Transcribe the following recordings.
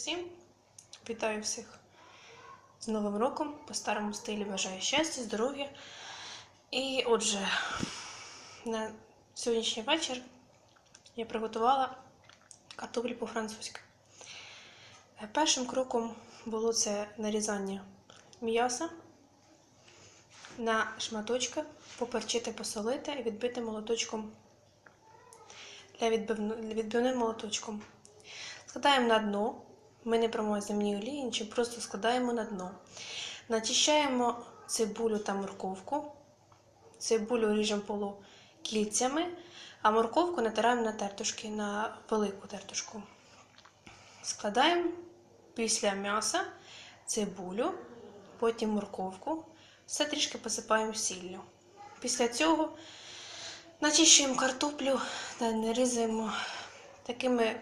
всім! Вітаю всіх з Новим роком по старому стилі. Бажаю щастя, здоров'я. І отже, на сьогоднішній вечір я приготувала картоплі по-французьки. Першим кроком було це нарізання м'яса на шматочки, поперчити, посолити і відбити молоточком для відбивним молоточком. Складаємо на дно. Ми не промовимо земні олії, нічим просто складаємо на дно. Начищаємо цибулю та морковку. Цибулю ріжемо полукільцями, а морковку натираємо на тертушки, на велику тертушку. Складаємо після м'яса цибулю, потім морковку. Все трішки посипаємо сіллю. Після цього начищуємо картоплю та нарізаємо такими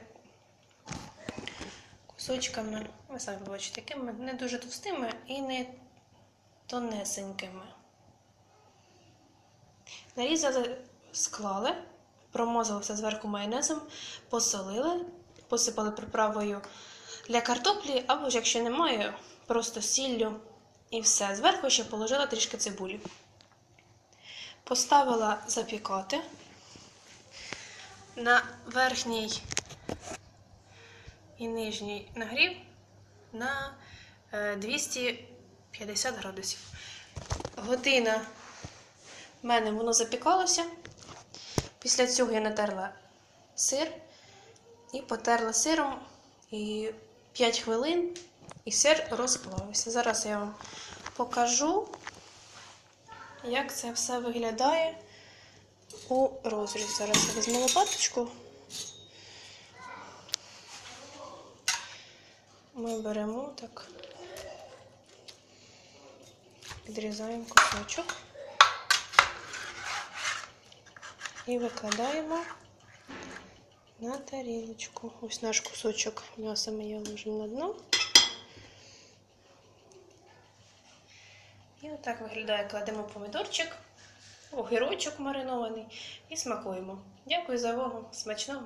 кусочками, ви самі побачите, такими не дуже товстими і не тонесенькими. Нарізали, склали, промозали все зверху майонезом, посолили, посипали приправою для картоплі, або ж якщо немає, просто сіллю і все. Зверху ще положила трішки цибулі. Поставила запікати на верхній і нижній нагрів на е, 250 градусів. Година в мене воно запікалося. Після цього я натерла сир і потерла сиром і 5 хвилин, і сир розплавився. Зараз я вам покажу, як це все виглядає у розрізі. Зараз я візьму лопаточку. Ми беремо так, відрізаємо кусочок і викладаємо на тарілочку. Ось наш кусочок м'яса ми його ложимо на дно. І отак виглядає, кладемо помідорчик, огірочок маринований і смакуємо. Дякую за увагу. Смачного!